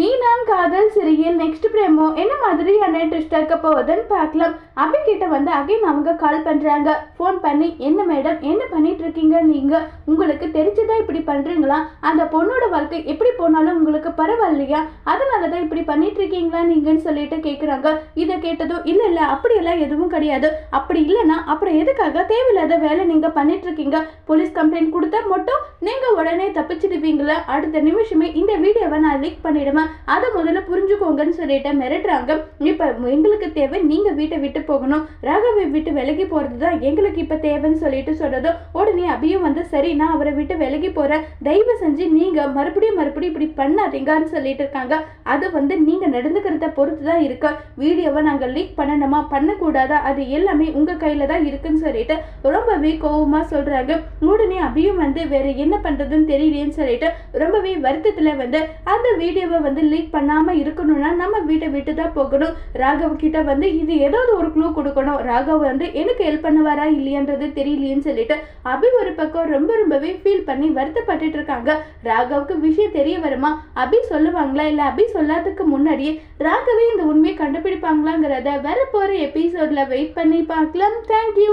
நீ நான் காதல் சிறியில் நெக்ஸ்ட் பிரேமோ? என்ன மாதிரியான ட்விஸ்ட் இருக்க போகுதுன்னு பார்க்கலாம். அபி கிட்ட வந்து அகைன் அவங்க கால் பண்றாங்க. ஃபோன் பண்ணி என்ன மேடம் என்ன பண்ணிட்டு இருக்கீங்க நீங்க? உங்களுக்கு தெரிஞ்சதா இப்படி பண்றீங்களா? அந்த பொண்ணோட வாழ்க்கை எப்படி போனாலும் உங்களுக்கு பரவாயில்லையா? அதனால தான் இப்படி பண்ணிட்டு இருக்கீங்களா நீங்கன்னு சொல்லிட்டு கேட்குறாங்க இதை கேட்டதும் இல்ல இல்லை அப்படியெல்லாம் எதுவும் கிடையாது. அப்படி இல்லைன்னா அப்புறம் எதுக்காக தேவையில்லாத வேலை நீங்க பண்ணிட்டு இருக்கீங்க போலீஸ் கம்ப்ளைண்ட் கொடுத்தா மட்டும் நீங்க உடனே தப்பிச்சிடுவீங்களா? அடுத்த நிமிஷமே இந்த வீடியோவை நான் லீக் பண்ணிடுவேன். அதை முதல்ல புரிஞ்சுக்கோங்கன்னு சொல்லிட்டு மிரட்டுறாங்க. இப்ப எங்களுக்கு தேவை நீங்கள் வீட்டை விட்டு போகணும். ராகவை விட்டு விலகி போறது தான் எங்களுக்கு இப்போ தேவைன்னு சொல்லிட்டு சொன்னதும் உடனே அபியும் வந்து சரி நான் அவரை விட்டு விலகி போகிறேன் தயவு செஞ்சு நீங்கள் மறுபடியும் மறுபடியும் இப்படி பண்ணாதீங்கன்னு சொல்லிட்டு இருக்காங்க அது வந்து நீங்க நடந்துக்கிறத பொறுத்து தான் இருக்கு. வீடியோவை நாங்க லீக் பண்ணணுமா? பண்ணக்கூடாதா? அது எல்லாமே உங்க கையில தான் இருக்குன்னு சொல்லிட்டு ரொம்பவே கோவமாக சொல்றாங்க. உடனே அபியும் வந்து வேற என்ன பண்றதுன்னு தெரியலேன்னு சொல்லிட்டு ரொம்பவே வருத்தத்துல வந்து அந்த வீடியோவை வந்து லீக் பண்ணாம இருக்கணும்னா நம்ம வீட்டை விட்டு தான் போகணும். ராகவ் கிட்ட வந்து இது ஏதாவது ஒரு க்ளூ கொடுக்கணும். ராகவ் வந்து எனக்கு ஹெல்ப் பண்ணுவாரா இல்லையன்றது தெரியலையேன்னு சொல்லிட்டு அபி ஒரு பக்கம் ரொம்ப ரொம்பவே ஃபீல் பண்ணி வருத்தப்பட்டுட்டு இருக்காங்க. ராகவுக்கு விஷயம் தெரிய வருமா? அபி சொல்லுவாங்களா? இல்ல அபி சொல்லாததுக்கு முன்னாடியே ராகவே இந்த உண்மையை கண்டுபிடிப்பாங்களாங்கிறத வரப்போகிற எபிசோட்ல வெயிட் பண்ணி பார்க்கலாம். தேங்க்யூ